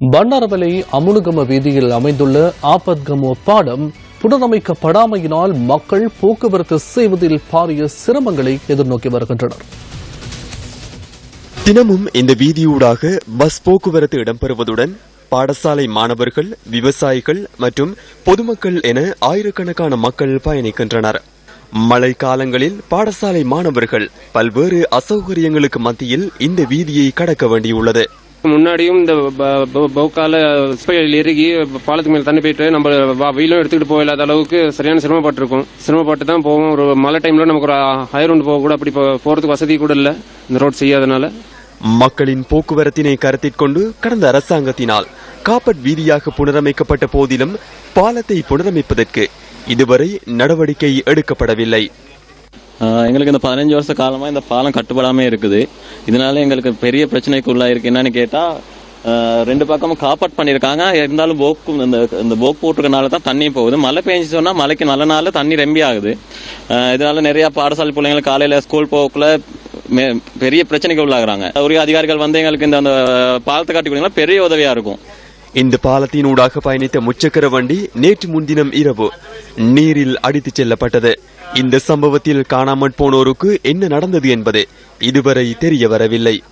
பண்டாரவலை அமுலுகம வீதியில் அமைந்துள்ள ஆபத்கமோ பாடம் புனரமைக்கப்படாமையினால் மக்கள் போக்குவரத்து செய்வதில் பாரிய சிரமங்களை எதிர்நோக்கி வருகின்றனர். தினமும் இந்த வீதியூடாக பஸ் போக்குவரத்து இடம்பெறுவதுடன் பாடசாலை மாணவர்கள் விவசாயிகள் மற்றும் பொதுமக்கள் என ஆயிரக்கணக்கான மக்கள் பயணிக்கின்றனர். மழை காலங்களில் பாடசாலை மாணவர்கள் பல்வேறு அசௌகரியங்களுக்கு மத்தியில் இந்த வீதியை கடக்க வேண்டியுள்ளது. முன்னாடியும் இந்த ப- போக்கால ஸ்பைல் இறுகி பாலத்துக்கு மேல தண்ணி போயிட்டு நம்ம வெயிலும் எடுத்துக்கிட்டு போக இல்லாத அளவுக்கு சரியான சிரமப்பட்டிருக்கும். சிரமப்பட்டு தான் போவோம். ஒரு மழை டைம்ல நமக்கு ஒரு ஹையர் ரவுண்ட் போக கூட அப்படி போ- போறதுக்கு வசதி கூட இல்ல. இந்த ரோட் செய்யாதனால. மக்களின் போக்குவரத்தினை கருத்தில் கொண்டு கடந்த அரசாங்கத்தினால் காப்பட் வீதியாக புனரமைக்கப்பட்ட போதிலும் பாலத்தை புனரமைப்பதற்கு இதுவரை நடவடிக்கை எடுக்கப்படவில்லை. எங்களுக்கு இந்த பதினஞ்சு வருஷ காலமாக இந்த பாலம் கட்டுப்படாமல் இருக்குது. இதனால எங்களுக்கு பெரிய பிரச்சனைக்கு உள்ளாயிருக்கு. என்னன்னு கேட்டால் ரெண்டு பக்கமும் காப்பாட் பண்ணியிருக்காங்க. இருந்தாலும் போக்கு இந்த இந்த போக் போட்டிருக்கனால தான் தண்ணி போகுது. மழை பெஞ்சு சொன்னால் மழைக்கு நல்ல நாள் தண்ணி ரெம்பி ஆகுது. இதனால நிறையா பாடசாலை பிள்ளைங்களுக்கு காலையில் ஸ்கூல் போக்குள்ள மே- பெரிய பிரச்சனைக்கு உள்ளாகிறாங்க. உரிய அதிகாரிகள் வந்து எங்களுக்கு இந்த அந்த பாலத்தை காட்டி கொடுத்தீங்கன்னா பெரிய உதவியாக இருக்கும். இந்த பாலத்தினூடாக பயணித்த முச்சக்கர வண்டி நேற்று முன்தினம் இரவு நீரில் அடித்துச் செல்லப்பட்டது. இந்த சம்பவத்தில் காணாமற் போனோருக்கு என்ன நடந்தது என்பது இதுவரை தெரிய வரவில்லை.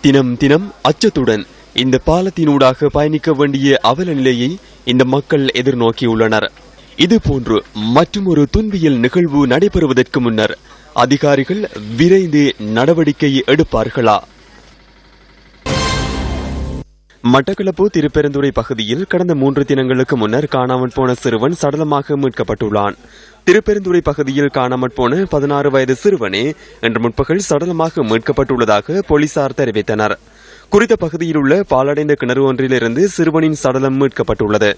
தினம் தினம் அச்சத்துடன் இந்த பாலத்தினூடாக பயணிக்க வேண்டிய அவல நிலையை இந்த மக்கள் எதிர்நோக்கியுள்ளனர். இதுபோன்று மற்றொரு துன்பியல் நிகழ்வு நடைபெறுவதற்கு முன்னர் அதிகாரிகள் விரைந்து நடவடிக்கை எடுப்பார்களா? மட்டக்களப்பு திருப்பெருந்துறை பகுதியில் கடந்த மூன்று தினங்களுக்கு முன்னர் காணாமல் போன சிறுவன் சடலமாக மீட்கப்பட்டுள்ளான். திருப்பெருந்துறை பகுதியில் காணாமல் போன பதினாறு வயது சிறுவனே இன்று முற்பகல் சடலமாக மீட்கப்பட்டுள்ளதாக போலீசார் தெரிவித்தனர். குறித்த பகுதியில் உள்ள பாலடைந்த கிணறு ஒன்றிலிருந்து சிறுவனின் சடலம் மீட்கப்பட்டுள்ளது.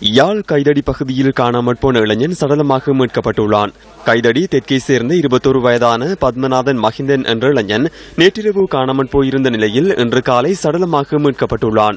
யாழ் கைதடி பகுதியில் காணாமற் போன இளைஞன் சடலமாக மீட்கப்பட்டுள்ளான். கைதடி தெற்கை சேர்ந்த இருபத்தொரு வயதான பத்மநாதன் மஹிந்தன் என்ற இளைஞன் நேற்றிரவு காணாமற் போயிருந்த நிலையில் இன்று காலை சடலமாக மீட்கப்பட்டுள்ளான்.